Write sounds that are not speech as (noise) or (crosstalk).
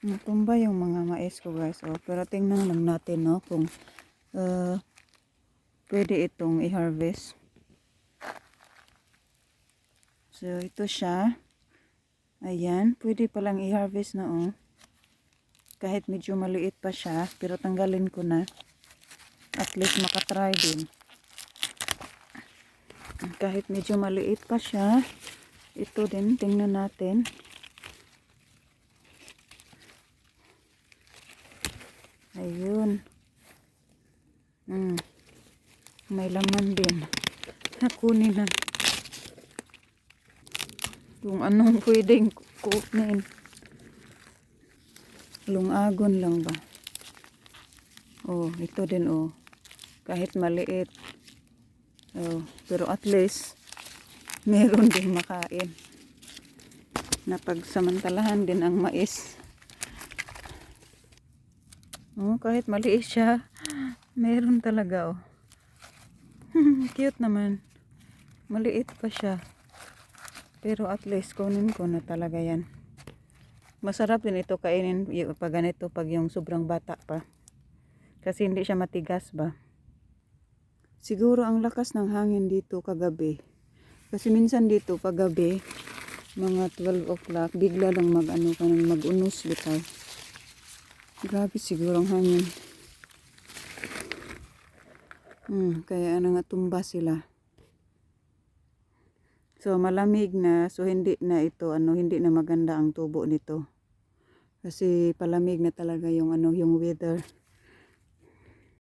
Natumba yung mga mais ko guys. Oh. Pero tingnan lang natin no kung uh, pwede itong i-harvest. So ito siya. Ayan, pwede palang i-harvest na oh. Kahit medyo maliit pa siya, pero tanggalin ko na. At least makatry din. Kahit medyo maliit pa siya, ito din, tingnan natin. Ayun. Mm. May laman din. Nakunin na. Kung anong (laughs) pwedeng kunin. Lungagon lang ba? Oh, ito din oh. Kahit maliit. Oh, pero at least meron (laughs) din makain. Napagsamantalahan din ang mais. Oh, kahit maliit siya, meron talaga oh. (laughs) Cute naman. Maliit pa siya. Pero at least kunin ko na talaga yan. Masarap din ito kainin pag ganito pag yung sobrang bata pa. Kasi hindi siya matigas ba. Siguro ang lakas ng hangin dito kagabi. Kasi minsan dito paggabi, mga 12 o'clock, bigla lang mag ano ka nang mag-unos bitaw. Grabe siguro ang hangin. Hmm, kaya ano nga tumba sila. So malamig na, so hindi na ito ano, hindi na maganda ang tubo nito. Kasi palamig na talaga yung ano, yung weather.